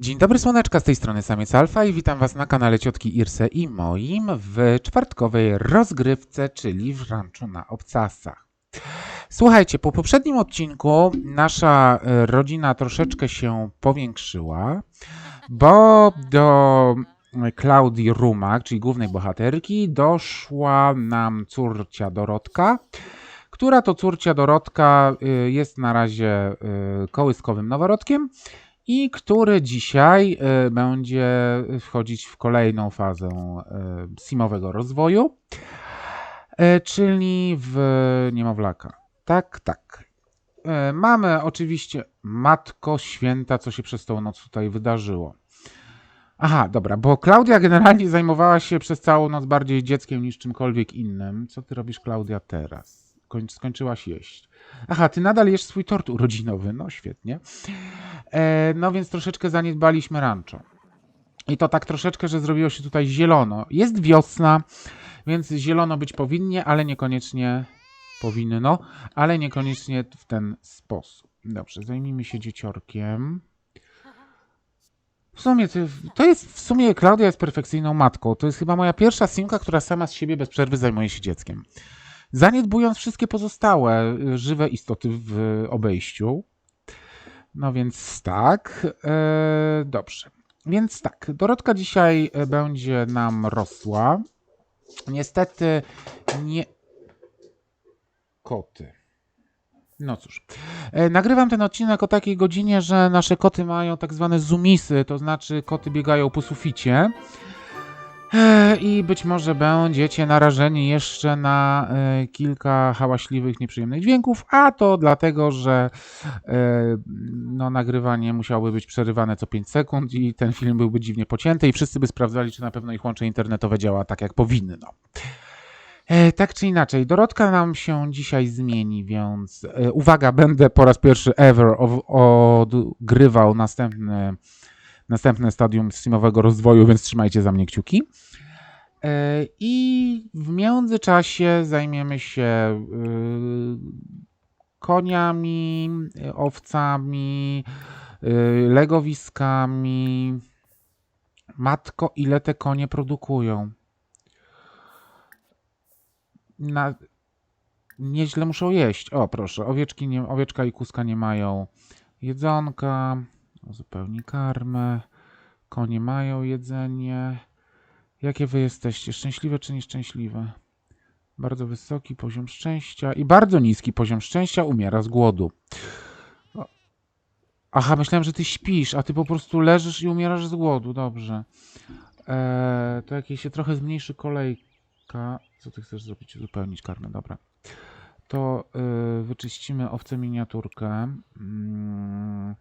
Dzień dobry słoneczka, z tej strony Samiec Alfa i witam Was na kanale Ciotki Irse i moim w czwartkowej rozgrywce, czyli w ranczu na Obcasach. Słuchajcie, po poprzednim odcinku nasza e, rodzina troszeczkę się powiększyła, bo do Klaudii Rumak, czyli głównej bohaterki, doszła nam córcia Dorotka, która to córcia Dorotka y, jest na razie kołyskowym noworodkiem i który dzisiaj y, będzie wchodzić w kolejną fazę y, simowego rozwoju, y, czyli w niemowlaka. Tak, tak. Mamy oczywiście Matko Święta, co się przez tą noc tutaj wydarzyło. Aha, dobra, bo Klaudia generalnie zajmowała się przez całą noc bardziej dzieckiem niż czymkolwiek innym. Co ty robisz, Klaudia, teraz? Koń, skończyłaś jeść. Aha, ty nadal jesz swój tort urodzinowy. No świetnie. E, no więc troszeczkę zaniedbaliśmy rancho. I to tak troszeczkę, że zrobiło się tutaj zielono. Jest wiosna, więc zielono być powinnie, ale niekoniecznie powinno, ale niekoniecznie w ten sposób. Dobrze, zajmijmy się dzieciorkiem. W sumie to, jest, w sumie Klaudia jest perfekcyjną matką. To jest chyba moja pierwsza simka, która sama z siebie bez przerwy zajmuje się dzieckiem. Zaniedbując wszystkie pozostałe y, żywe istoty w obejściu. No więc tak, e, dobrze. Więc tak, Dorotka dzisiaj e, będzie nam rosła. Niestety nie. Koty. No cóż. E, Nagrywam ten odcinek o takiej godzinie, że nasze koty mają tak zwane zoomisy, to znaczy koty biegają po suficie. E, I być może będziecie narażeni jeszcze na e, kilka hałaśliwych, nieprzyjemnych dźwięków, a to dlatego, że e, no, nagrywanie musiałoby być przerywane co 5 sekund i ten film byłby dziwnie pocięty i wszyscy by sprawdzali, czy na pewno ich łącze internetowe działa tak, jak powinno. E, tak czy inaczej, Dorotka nam się dzisiaj zmieni, więc uwaga, będę po raz pierwszy ever odgrywał następny, następne stadium streamowego rozwoju, więc trzymajcie za mnie kciuki. E, I w międzyczasie zajmiemy się y, koniami, owcami, y, legowiskami. Matko, ile te konie produkują? Na... Nieźle muszą jeść. O, proszę, owieczki nie, owieczka i kuska nie mają jedzonka. Uzupełni karmę. Konie mają jedzenie. Jakie wy jesteście? Szczęśliwe czy nieszczęśliwe? Bardzo wysoki poziom szczęścia i bardzo niski poziom szczęścia umiera z głodu. Aha, myślałem, że ty śpisz, a ty po prostu leżysz i umierasz z głodu. Dobrze. Eee, to jakieś się trochę zmniejszy kolejka. Co ty chcesz zrobić? Uzupełnić karmę, dobra. To y, wyczyścimy owcę miniaturkę. Mm,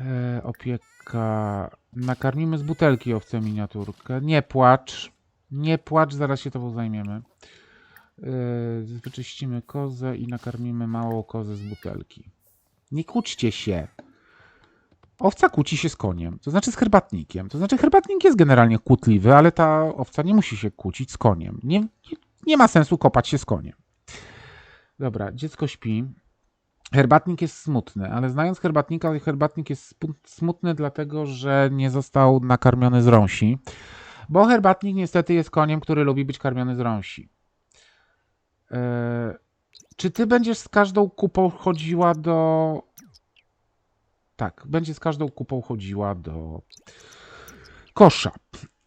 e, opieka. Nakarmimy z butelki owcę miniaturkę. Nie płacz. Nie płacz, zaraz się tobą zajmiemy. Yy, wyczyścimy kozę i nakarmimy małą kozę z butelki. Nie kłóćcie się. Owca kłóci się z koniem, to znaczy z herbatnikiem. To znaczy herbatnik jest generalnie kłótliwy, ale ta owca nie musi się kłócić z koniem. Nie, nie, nie ma sensu kopać się z koniem. Dobra, dziecko śpi. Herbatnik jest smutny, ale znając herbatnika, herbatnik jest smutny dlatego, że nie został nakarmiony z rąsi. Bo herbatnik niestety jest koniem, który lubi być karmiony z rąsi. Eee, czy ty będziesz z każdą kupą chodziła do. Tak, będzie z każdą kupą chodziła do kosza.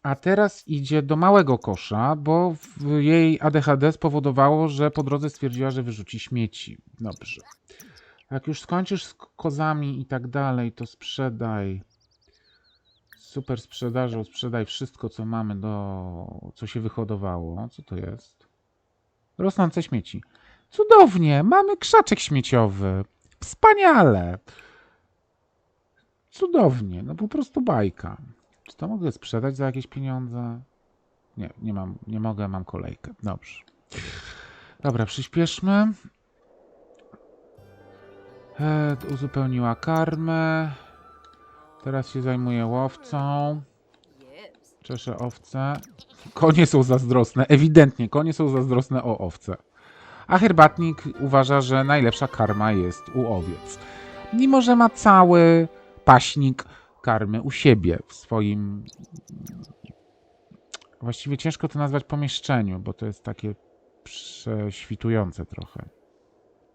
A teraz idzie do małego kosza, bo jej ADHD spowodowało, że po drodze stwierdziła, że wyrzuci śmieci. Dobrze. Jak już skończysz z kozami i tak dalej, to sprzedaj super sprzedażą, sprzedaj wszystko, co mamy do, co się wyhodowało. Co to jest? Rosnące śmieci. Cudownie, mamy krzaczek śmieciowy. Wspaniale. Cudownie, no po prostu bajka. Czy to mogę sprzedać za jakieś pieniądze? Nie, nie mam, nie mogę, mam kolejkę. Dobrze. Dobra, przyspieszmy. E, uzupełniła karmę. Teraz się zajmuję łowcą. Czeszę owce. Konie są zazdrosne. Ewidentnie konie są zazdrosne o owce. A herbatnik uważa, że najlepsza karma jest u owiec. Mimo, że ma cały paśnik karmy u siebie, w swoim. Właściwie ciężko to nazwać pomieszczeniu, bo to jest takie prześwitujące trochę.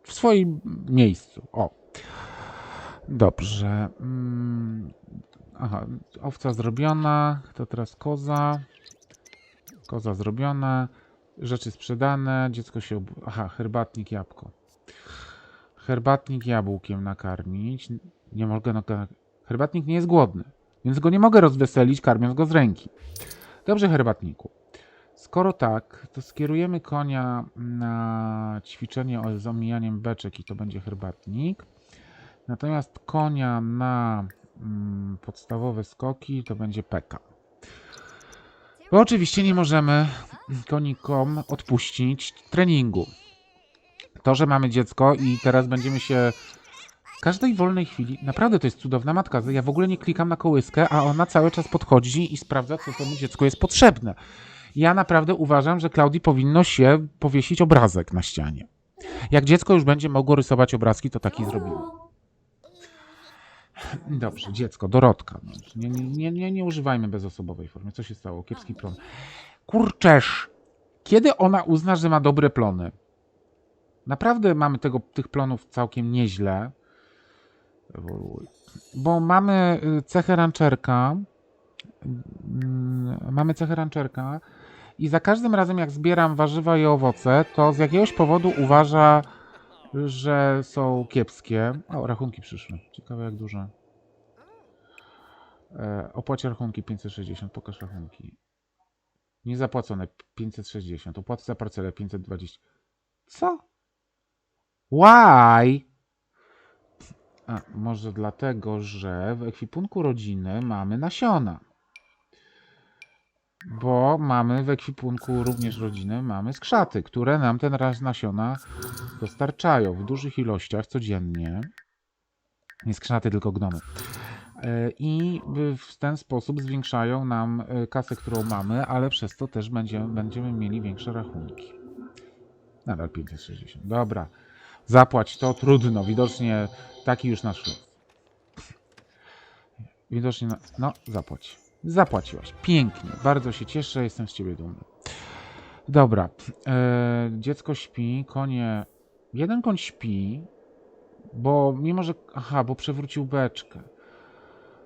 W swoim miejscu. O. Dobrze. Mm, Aha, owca zrobiona, to teraz koza. Koza zrobiona, rzeczy sprzedane, dziecko się. Ob... Aha, herbatnik, jabłko. Herbatnik jabłkiem nakarmić. Nie mogę. Nak- herbatnik nie jest głodny, więc go nie mogę rozweselić, karmiąc go z ręki. Dobrze, herbatniku. Skoro tak, to skierujemy konia na ćwiczenie z omijaniem beczek i to będzie herbatnik. Natomiast konia na mm, podstawowe skoki to będzie peka. Bo oczywiście nie możemy konikom odpuścić treningu. To, że mamy dziecko i teraz będziemy się każdej wolnej chwili, naprawdę to jest cudowna matka. Ja w ogóle nie klikam na kołyskę, a ona cały czas podchodzi i sprawdza, co temu dziecku jest potrzebne. Ja naprawdę uważam, że Klaudii powinno się powiesić obrazek na ścianie. Jak dziecko już będzie mogło rysować obrazki, to taki zrobimy. Dobrze, dziecko, Dorotka. Nie, nie, nie, nie używajmy bezosobowej formy. Co się stało? Kiepski plon. Kurczesz! Kiedy ona uzna, że ma dobre plony? Naprawdę mamy tego, tych plonów całkiem nieźle. Ewoluuj. Bo mamy y, cechę rancherka. Mm, Mamy cechę rancherka. I za każdym razem, jak zbieram warzywa i owoce, to z jakiegoś powodu uważa, że są kiepskie. O, rachunki przyszły. Ciekawe jak duże. E, opłacie rachunki 560. Pokaż rachunki. Niezapłacone 560. Opłaty za parcelę 520. Co? Why? A, może dlatego, że w ekwipunku rodziny mamy nasiona. Bo mamy w ekwipunku również rodziny, mamy skrzaty, które nam ten raz nasiona dostarczają w dużych ilościach codziennie. Nie skrzaty, tylko gnomy. E, I w ten sposób zwiększają nam e, kasę, którą mamy, ale przez to też będziemy, będziemy mieli większe rachunki. Nadal 560. Dobra. Zapłać to, trudno. Widocznie taki już nasz los. Widocznie, na... no zapłać. Zapłaciłaś. Pięknie. Bardzo się cieszę, jestem z ciebie dumny. Dobra. E, dziecko śpi, konie... Jeden koń śpi, bo mimo, że... Aha, bo przewrócił beczkę.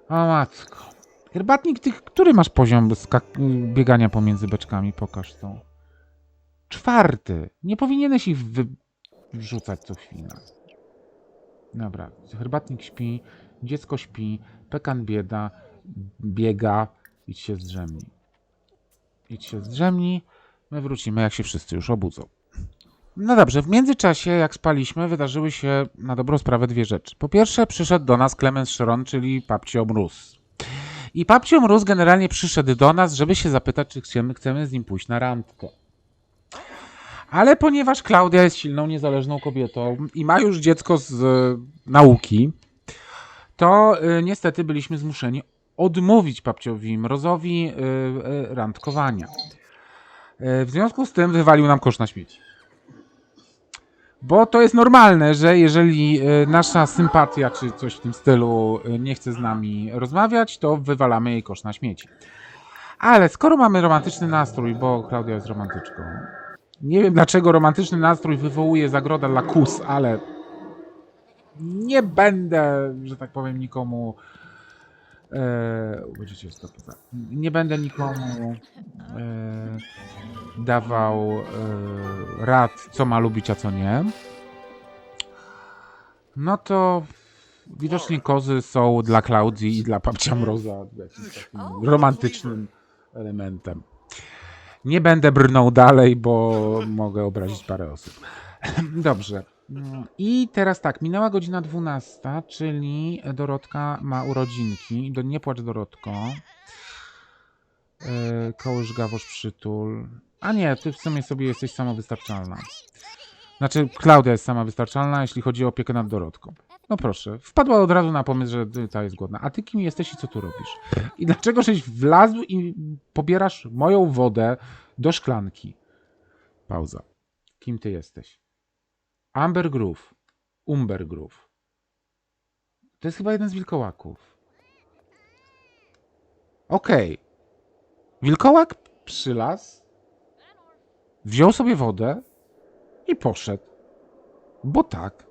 O matko. Herbatnik, ty, który masz poziom biegania pomiędzy beczkami? Pokaż to. Czwarty. Nie powinieneś ich wy- wrzucać co chwilę. Dobra. Herbatnik śpi, dziecko śpi, pekan bieda, biega. Idź się zdrzemnij. Idź się zdrzemnij. My wrócimy, jak się wszyscy już obudzą. No dobrze, w międzyczasie, jak spaliśmy, wydarzyły się na dobrą sprawę dwie rzeczy. Po pierwsze, przyszedł do nas Clemens Sharon, czyli Papcio Mróz. I Papcio Mróz generalnie przyszedł do nas, żeby się zapytać, czy chcemy, chcemy z nim pójść na randkę. Ale ponieważ Klaudia jest silną, niezależną kobietą i ma już dziecko z e, nauki, to e, niestety byliśmy zmuszeni odmówić Papciowi Mrozowi e, randkowania. W związku z tym wywalił nam kosz na śmieci. Bo to jest normalne, że jeżeli nasza sympatia czy coś w tym stylu nie chce z nami rozmawiać, to wywalamy jej kosz na śmieci. Ale skoro mamy romantyczny nastrój, bo Klaudia jest romantyczką, nie wiem dlaczego romantyczny nastrój wywołuje zagroda dla kus, ale nie będę, że tak powiem, nikomu. E, będziecie stop, nie będę nikomu e, dawał e, rad, co ma lubić, a co nie. No to widocznie kozy są dla Klaudii i dla babcia Mroza jakimś takim romantycznym elementem. Nie będę brnął dalej, bo mogę obrazić parę osób. Dobrze. No I teraz tak, minęła godzina 12, czyli Dorotka ma urodzinki. Do, nie płacz Dorotko. Yy, kołysz gawosz przytul. A nie, ty w sumie sobie jesteś samowystarczalna. Znaczy, Klaudia jest samowystarczalna, jeśli chodzi o opiekę nad Dorotką. No proszę, wpadła od razu na pomysł, że ta jest głodna. A ty kim jesteś i co tu robisz? I dlaczego żeś wlazł i pobierasz moją wodę do szklanki? Pauza. Kim ty jesteś? Amber Groove. Umber Groove. To jest chyba jeden z wilkołaków. Okej. Wilkołak przylazł, wziął sobie wodę i poszedł. Bo tak.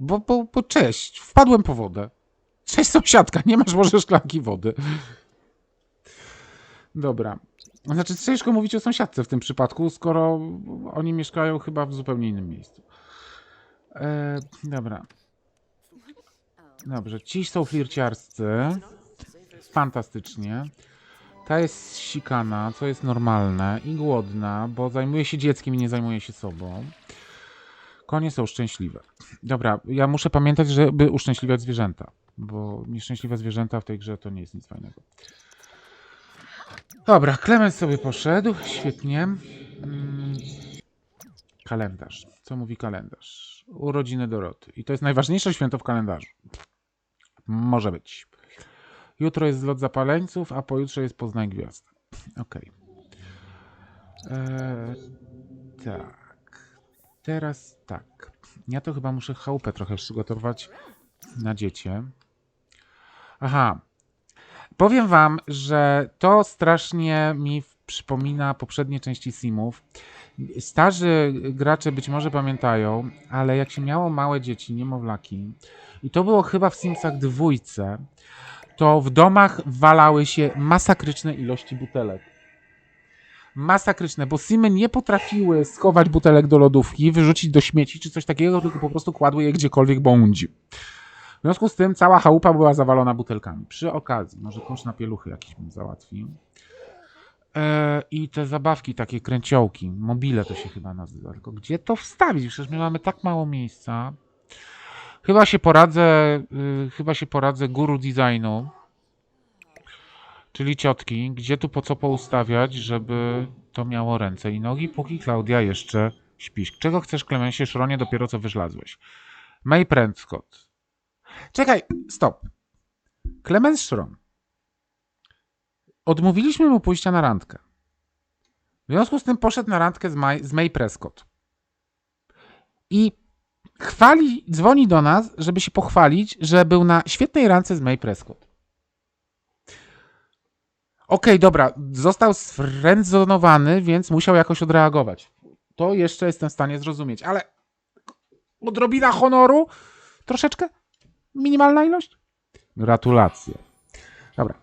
Bo, bo, bo cześć, wpadłem po wodę. Cześć sąsiadka, nie masz może szklanki wody. Dobra. Znaczy ciężko mówić o sąsiadce w tym przypadku, skoro oni mieszkają chyba w zupełnie innym miejscu. E, dobra. Dobrze, ci są flirciarscy. Fantastycznie. Ta jest sikana, co jest normalne i głodna, bo zajmuje się dzieckiem i nie zajmuje się sobą. Konie są szczęśliwe. Dobra, ja muszę pamiętać, żeby uszczęśliwiać zwierzęta, bo nieszczęśliwe zwierzęta w tej grze to nie jest nic fajnego. Dobra, Klemens sobie poszedł, świetnie. Mm, Kalendarz. Co mówi kalendarz? Urodziny Doroty. I to jest najważniejsze święto w kalendarzu. Może być. Jutro jest zlot zapaleńców, a pojutrze jest Poznań Gwiazd. Okej. Eee, Tak. Teraz tak. Ja to chyba muszę chałupę trochę przygotować na dziecię. Aha. Powiem wam, że to strasznie mi przypomina poprzednie części Simów. Starzy gracze być może pamiętają, ale jak się miało małe dzieci, niemowlaki, i to było chyba w Simsach dwójce, to w domach walały się masakryczne ilości butelek. Masakryczne, bo Simy nie potrafiły schować butelek do lodówki, wyrzucić do śmieci czy coś takiego, tylko po prostu kładły je gdziekolwiek bądź. W związku z tym cała chałupa była zawalona butelkami. Przy okazji, może kosz na pieluchy jakiś bym załatwił. E, I te zabawki, takie kręciołki, mobile to się chyba nazywa. Tylko gdzie to wstawić? Przecież my mamy tak mało miejsca. Chyba się poradzę, y, chyba się poradzę guru designu, czyli ciotki, gdzie tu po co poustawiać, żeby to miało ręce i nogi, póki Klaudia jeszcze śpisz. Czego chcesz, Klemensie Szronie, dopiero co wyżlazłeś? May Prescott. Czekaj, stop. Clemens Szron. Odmówiliśmy mu pójścia na randkę. W związku z tym poszedł na randkę z May, z May Prescott. I chwali, dzwoni do nas, żeby się pochwalić, że był na świetnej randce z May Prescott. Okej, dobra, został sfrędzonowany, więc musiał jakoś odreagować. To jeszcze jestem w stanie zrozumieć, ale odrobina honoru? Troszeczkę? Minimalna ilość? Gratulacje. Dobra,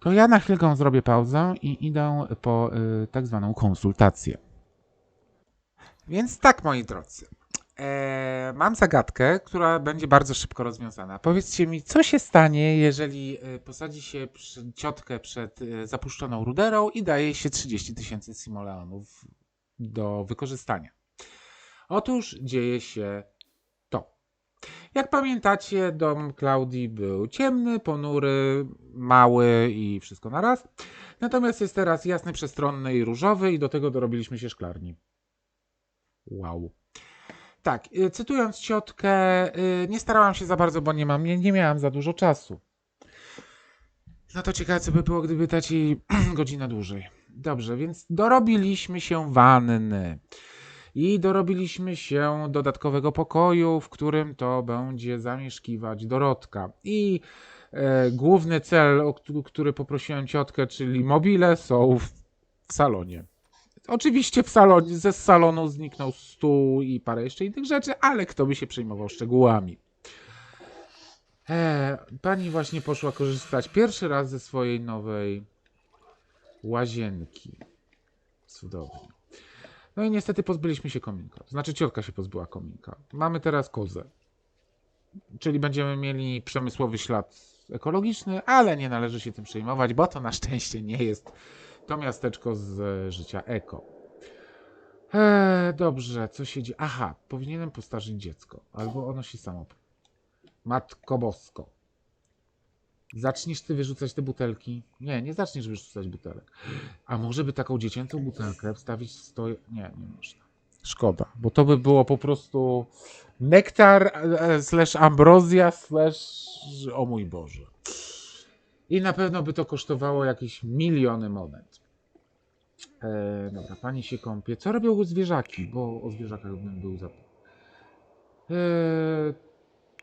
to ja na chwilkę zrobię pauzę i idę po y, tak zwaną konsultację. Więc tak, moi drodzy. E, mam zagadkę, która będzie bardzo szybko rozwiązana. Powiedzcie mi, co się stanie, jeżeli e, posadzi się przy, ciotkę przed e, zapuszczoną ruderą i daje się 30 tysięcy simoleonów do wykorzystania. Otóż dzieje się to. Jak pamiętacie, dom Klaudii był ciemny, ponury, mały i wszystko na raz. Natomiast jest teraz jasny, przestronny i różowy i do tego dorobiliśmy się szklarni. Wow. Tak, y, cytując ciotkę, y, nie starałam się za bardzo, bo nie, mam, nie, nie miałam za dużo czasu. No to ciekawe, co by było, gdyby dać jej godzinę dłużej. Dobrze, więc dorobiliśmy się wanny. I dorobiliśmy się dodatkowego pokoju, w którym to będzie zamieszkiwać Dorotka. I e, główny cel, o któ- który poprosiłem ciotkę, czyli mobile, są w salonie. Oczywiście w salonie, ze salonu zniknął stół i parę jeszcze innych rzeczy, ale kto by się przejmował szczegółami. E, pani właśnie poszła korzystać pierwszy raz ze swojej nowej łazienki. Cudownie. No i niestety pozbyliśmy się kominka. Znaczy ciotka się pozbyła kominka. Mamy teraz kozę. Czyli będziemy mieli przemysłowy ślad ekologiczny, ale nie należy się tym przejmować, bo to na szczęście nie jest to miasteczko z e, życia eko. Eee, dobrze, co się dzieje? Aha, powinienem postarzyć dziecko. Albo ono się samo. Matko Bosko. Zaczniesz ty wyrzucać te butelki? Nie, nie zaczniesz wyrzucać butelek. A może by taką dziecięcą butelkę wstawić w stoję? Nie, nie można. Szkoda, bo to by było po prostu nektar e, slash ambrozja slash o mój Boże. I na pewno by to kosztowało jakieś miliony monet. E, dobra, pani się kąpie. Co robią zwierzaki? Bo o zwierzakach bym był za. E,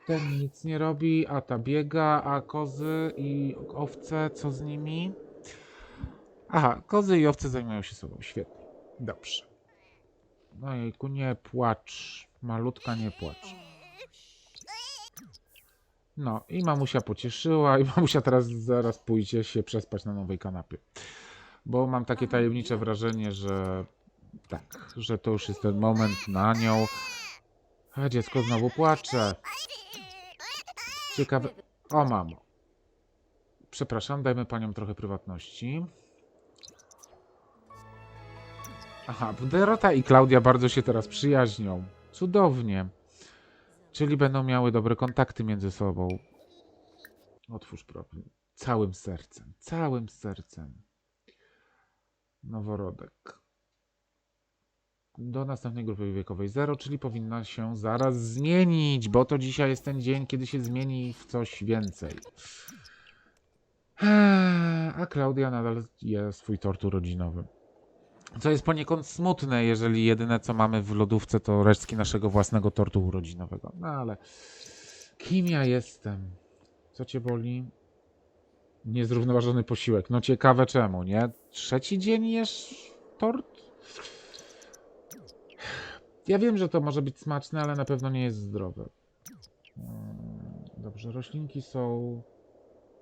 ten nic nie robi, a ta biega, a kozy i owce, co z nimi? Aha, kozy i owce zajmują się sobą. Świetnie. Dobrze. No jejku, nie płacz. Malutka, nie płacz. No i mamusia pocieszyła i mamusia teraz zaraz pójdzie się przespać na nowej kanapie. Bo mam takie tajemnicze wrażenie, że tak, że to już jest ten moment na nią. A dziecko znowu płacze. Ciekawe. O mamo. Przepraszam, dajmy paniom trochę prywatności. Aha, Dorota i Klaudia bardzo się teraz przyjaźnią. Cudownie. Czyli będą miały dobre kontakty między sobą. Otwórz profil. Całym sercem. Całym sercem. Noworodek. Do następnej grupy wiekowej 0, czyli powinna się zaraz zmienić, bo to dzisiaj jest ten dzień, kiedy się zmieni w coś więcej. Eee, A Klaudia nadal je swój tort urodzinowy. Co jest poniekąd smutne, jeżeli jedyne co mamy w lodówce to resztki naszego własnego tortu urodzinowego. No ale kim ja jestem? Co cię boli? Niezrównoważony posiłek. No ciekawe czemu, nie? Trzeci dzień jesz tort? Ja wiem, że to może być smaczne, ale na pewno nie jest zdrowe. Mm, Dobrze, roślinki są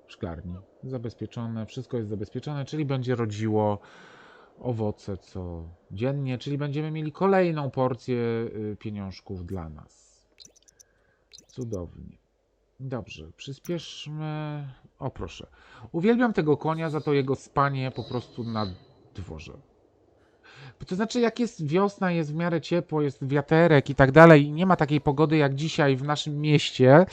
w szklarni. Zabezpieczone, wszystko jest zabezpieczone, czyli będzie rodziło owoce codziennie, czyli będziemy mieli kolejną porcję y, pieniążków dla nas. Cudownie. Dobrze, przyspieszmy. O proszę. Uwielbiam tego konia za to jego spanie po prostu na dworze. To znaczy, jak jest wiosna, jest w miarę ciepło, jest wiaterek i tak dalej, i nie ma takiej pogody jak dzisiaj w naszym mieście,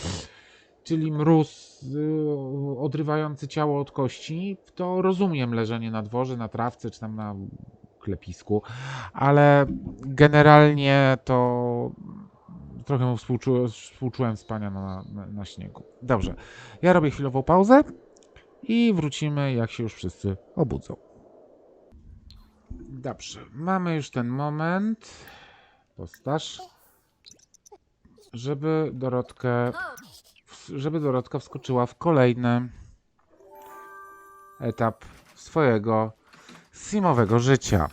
czyli mróz y, odrywający ciało od kości, to rozumiem leżenie na dworze, na trawce czy tam na klepisku, ale generalnie to trochę mu współczu, współczułem spania na, na, na śniegu. Dobrze, ja robię chwilową pauzę i wrócimy, jak się już wszyscy obudzą. Dobrze, mamy już ten moment. Postaż. Żeby Dorotkę żeby Dorotka wskoczyła w kolejny etap swojego simowego życia.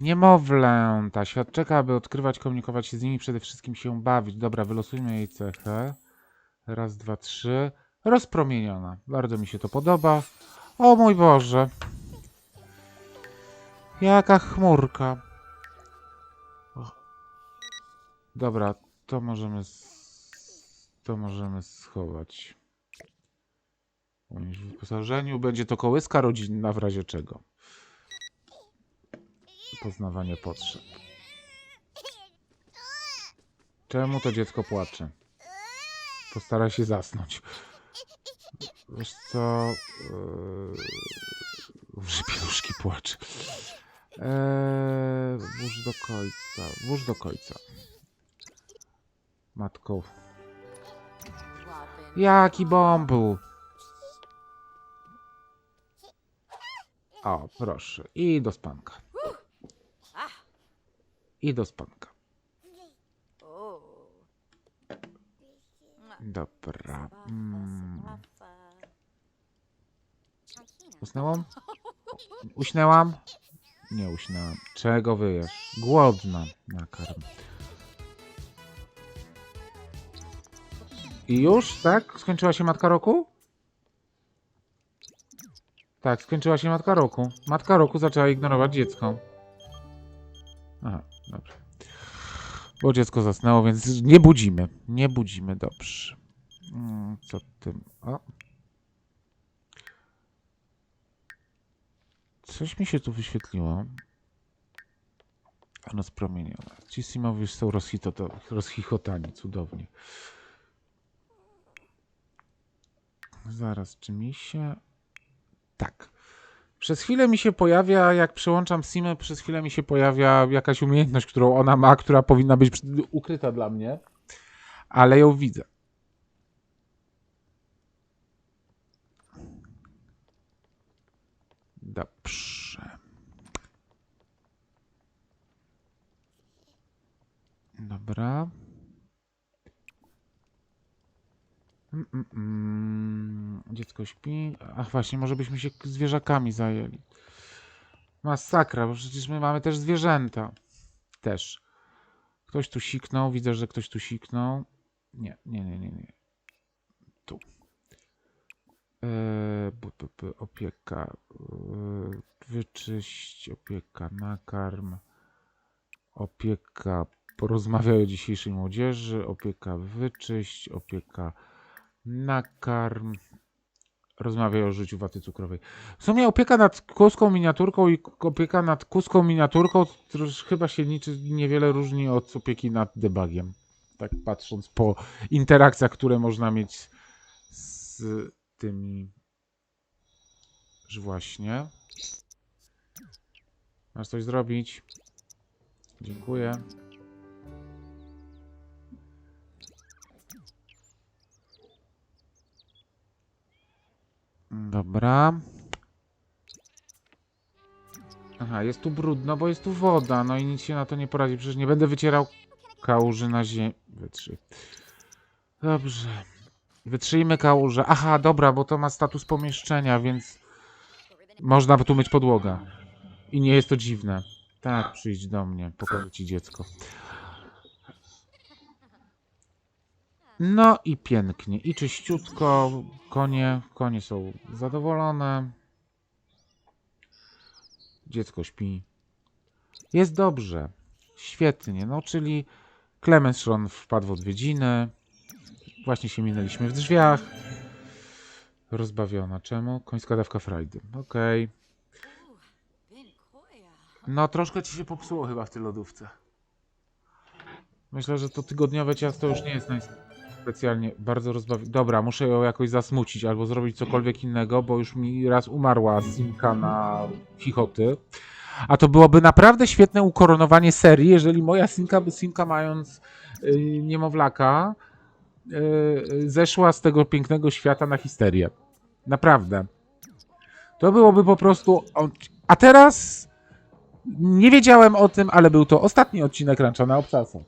Niemowlęta się odczeka, aby odkrywać, komunikować się z nimi, przede wszystkim się bawić. Dobra, wylosujmy jej cechę. Raz, dwa, trzy. Rozpromieniona. Bardzo mi się to podoba. O mój Boże. Jaka chmurka. Dobra, to możemy to możemy schować. W wyposażeniu. Będzie to kołyska rodzinna w razie czego. Poznawanie potrzeb. Czemu to dziecko płacze? Postara się zasnąć. Wiesz co? Yy... Że pieluszki płacze. Eee, włóż do końca. Włóż do końca. Matką. Jaki bąbu? O, proszę. I do spanka. I do spanka. Dobra. Mm. Usnęłam? Uśnęłam? Nie uśnęłam. Czego wyjesz? Głodna. Nakarm. I już, tak? Skończyła się matka roku? Tak, skończyła się matka roku. Matka roku zaczęła ignorować dziecko. Aha, dobrze. Bo dziecko zasnęło, więc nie budzimy. Nie budzimy, dobrze. Mm, Co tym? O. Coś mi się tu wyświetliło. Rozpromienione. Ci Simowie są rozchichotani, cudownie. Zaraz, czy mi się... Tak. Przez chwilę mi się pojawia, jak przełączam Simę, przez chwilę mi się pojawia jakaś umiejętność, którą ona ma, która powinna być ukryta dla mnie, ale ją widzę. Dobrze. Dobra. Mm, mm, mm. Dziecko śpi. Ach, właśnie, może byśmy się zwierzakami zajęli. Masakra, bo przecież my mamy też zwierzęta. Też. Ktoś tu siknął, widzę, że ktoś tu siknął. Nie, nie, nie, nie, nie. Tu. Eee, opieka. Eee, wyczyść, opieka, nakarm. Opieka, porozmawiaj o dzisiejszej młodzieży. Opieka, wyczyść, opieka, nakarm. Rozmawiaj o życiu waty cukrowej. W sumie opieka nad kuską miniaturką i opieka nad kuską miniaturką chyba się niczy, niewiele różni od opieki nad debugiem. Tak patrząc po interakcjach, które można mieć z tymi. Że właśnie. Masz coś zrobić. Dziękuję. Dobra. Aha, jest tu brudno, bo jest tu woda. No i nic się na to nie poradzi. Przecież nie będę wycierał kałuży na ziemię. Wytrzyj. Dobrze. Wytrzyjmy kałużę. Aha, dobra, bo to ma status pomieszczenia, więc można tu myć podłogę. I nie jest to dziwne. Tak, przyjdź do mnie, pokażę ci dziecko. No i pięknie. I czyściutko. Konie, konie są zadowolone. Dziecko śpi. Jest dobrze. Świetnie. No, czyli Clemens Schron wpadł w odwiedziny. Właśnie się minęliśmy w drzwiach. Rozbawiona. Czemu? Końska dawka frajdy. Okej. No, troszkę ci się popsuło chyba w tej lodówce. Myślę, że to tygodniowe ciasto już nie jest specjalnie bardzo rozbawi. Dobra, muszę ją jakoś zasmucić albo zrobić cokolwiek innego, bo już mi raz umarła Simka na chichoty. A to byłoby naprawdę świetne ukoronowanie serii, jeżeli moja Simka, Simka mając yy, niemowlaka, yy, zeszła z tego pięknego świata na histerię. Naprawdę. To byłoby po prostu. A teraz nie wiedziałem o tym, ale był to ostatni odcinek Rancha na obcasach.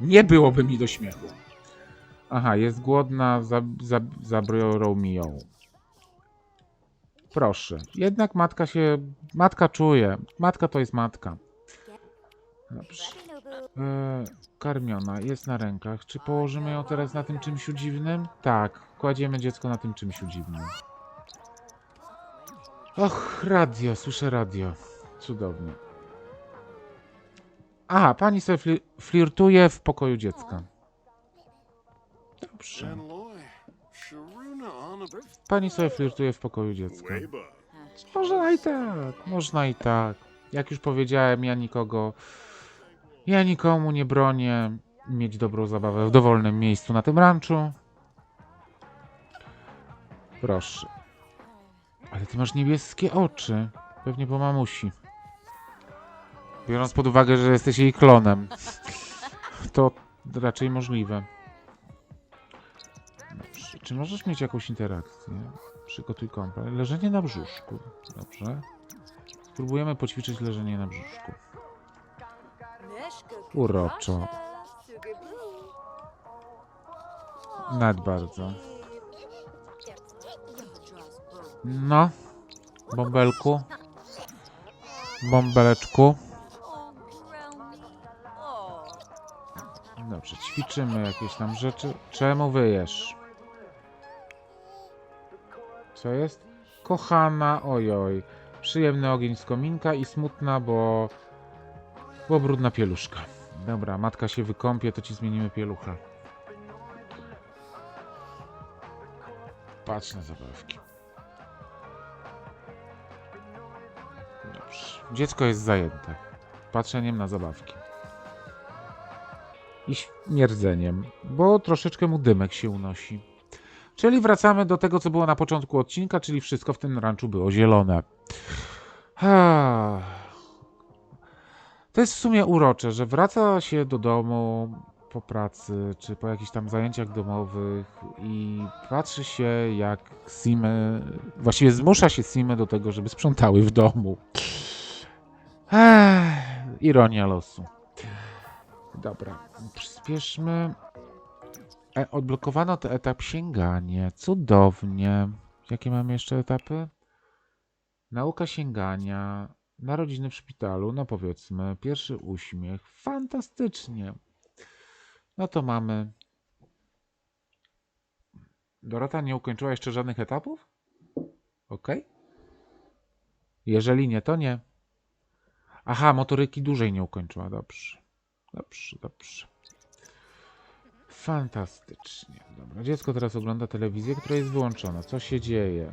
Nie byłoby mi do śmiechu. Aha, jest głodna, zab, zab, zabiorą mi ją. Proszę. Jednak matka się. Matka czuje. Matka to jest matka. Dobrze. E, karmiona, jest na rękach. Czy położymy ją teraz na tym czymś dziwnym? Tak, kładziemy dziecko na tym czymś dziwnym. Och, radio, słyszę radio. Cudownie. Aha, pani sobie fli flirtuje w pokoju dziecka. Dobrze. Pani sobie flirtuje w pokoju dziecka. Można i tak, można i tak. Jak już powiedziałem, ja nikogo, ja nikomu nie bronię mieć dobrą zabawę w dowolnym miejscu na tym ranczu. Proszę. Ale ty masz niebieskie oczy. Pewnie po mamusi. Biorąc pod uwagę, że jesteś jej klonem. To raczej możliwe. Czy możesz mieć jakąś interakcję? Przygotuj kąpel. Leżenie na brzuszku. Dobrze. Spróbujemy poćwiczyć leżenie na brzuszku. Uroczo. Nad bardzo. No. Bąbelku. Bąbeleczku. Dobrze, ćwiczymy jakieś tam rzeczy. Czemu wyjesz? Co jest? Kochana, ojoj. Przyjemny ogień z kominka i smutna, bo... Bo brudna pieluszka. Dobra, matka się wykąpie, to ci zmienimy pieluchę. Patrz na zabawki. Dobrze. Dziecko jest zajęte. Patrzeniem na zabawki. I śmierdzeniem, bo troszeczkę mu dymek się unosi. Czyli wracamy do tego, co było na początku odcinka, czyli wszystko w tym ranczu było zielone. To jest w sumie urocze, że wraca się do domu po pracy, czy po jakichś tam zajęciach domowych i patrzy się, jak Simy, właściwie zmusza się Simy do tego, żeby sprzątały w domu. Ironia losu. Dobra, przyspieszmy. E, odblokowano ten etap sięganie. Cudownie. Jakie mamy jeszcze etapy? Nauka sięgania. Narodziny w szpitalu. No powiedzmy. Pierwszy uśmiech. Fantastycznie. No to mamy. Dorota nie ukończyła jeszcze żadnych etapów? Ok. Jeżeli nie, to nie. Aha, motoryki dłużej nie ukończyła. Dobrze. Dobrze, dobrze. Fantastycznie. Dobra, dziecko teraz ogląda telewizję, która jest wyłączona. Co się dzieje?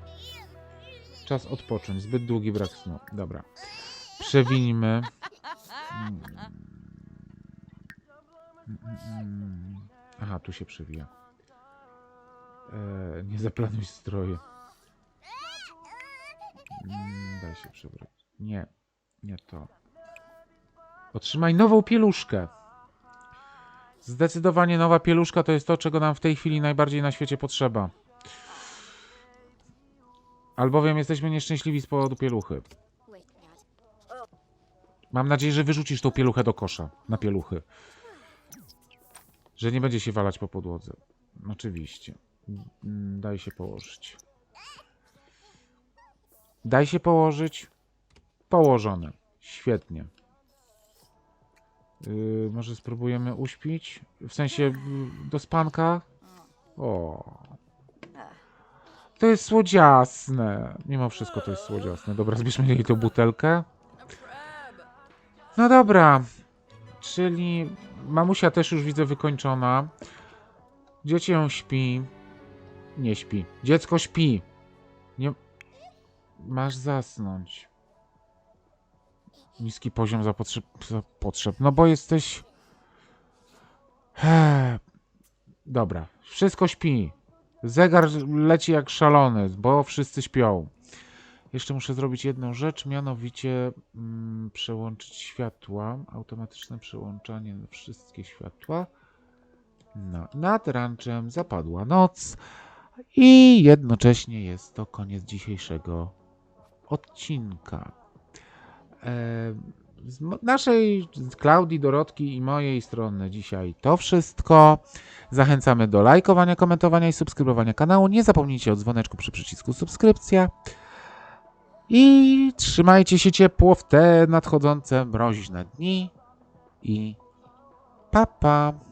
Czas odpocząć. Zbyt długi brak snu. Dobra. Przewińmy. Aha, tu się przewija. E, nie zaplanuj stroje. Mm, Daj się przebrać. Nie, nie to. Otrzymaj nową pieluszkę. Zdecydowanie nowa pieluszka to jest to, czego nam w tej chwili najbardziej na świecie potrzeba. Albowiem jesteśmy nieszczęśliwi z powodu pieluchy. Mam nadzieję, że wyrzucisz tą pieluchę do kosza na pieluchy. Że nie będzie się walać po podłodze. Oczywiście. Mm, Daj się położyć. Daj się położyć. Położone. Świetnie. Yy, może spróbujemy uśpić? W sensie y, do spanka? O. To jest słodziasne. Mimo wszystko to jest słodziasne. Dobra, zbierzmy jej tą butelkę. No dobra. Czyli mamusia też już widzę wykończona. Dziecię śpi. Nie śpi. Dziecko śpi. Nie. Masz zasnąć. Niski poziom zapotrzeb. zapotrzeb. No bo jesteś. Eee. Dobra. Wszystko śpi. Zegar leci jak szalony, bo wszyscy śpią. Jeszcze muszę zrobić jedną rzecz, mianowicie mm, przełączyć światła. Automatyczne przełączanie na wszystkie światła. No, nad ranczem zapadła noc i jednocześnie jest to koniec dzisiejszego odcinka. E, z naszej, Klaudii, Dorotki i mojej strony dzisiaj to wszystko. Zachęcamy do lajkowania, komentowania i subskrybowania kanału. Nie zapomnijcie o dzwoneczku przy przycisku subskrypcja. I trzymajcie się ciepło w te nadchodzące mroźne dni. I pa pa.